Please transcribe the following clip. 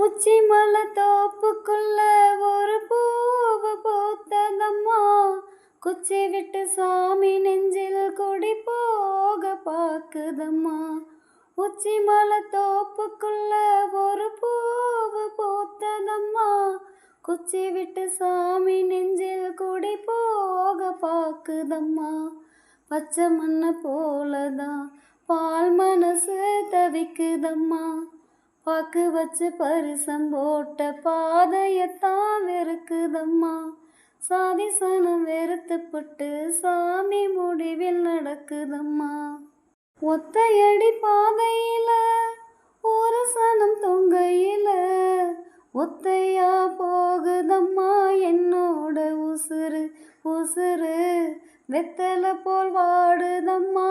உச்சி மலை தோப்புக்குள்ள ஒரு பூவு பூத்ததம்மா. குச்சி விட்டு சாமி நெஞ்சில் கொடி போக பார்க்குதம்மா. உச்சி மலை தோப்புக்குள்ள ஒரு பூவு பூத்ததம்மா. குச்சி விட்டு சாமி நெஞ்சில் கொடி போக பார்க்குதம்மா. பச்சை மண்ணை போலதான் பால் மனசு தவிக்குதம்மா. பாக்கு வச்சு பரிசம் போட்ட பாதையத்தான் வெறுக்குதம்மா. சாதி சனம் வெறுத்துப்பட்டு சாமி முடிவில் நடக்குதம்மா. ஒத்தையடி பாதையில ஒரு சனம் தொங்கையில ஒத்தையா போகுதம்மா என்னோட உசுறு உசுறு. வெத்தலை போல் வாடுதம்மா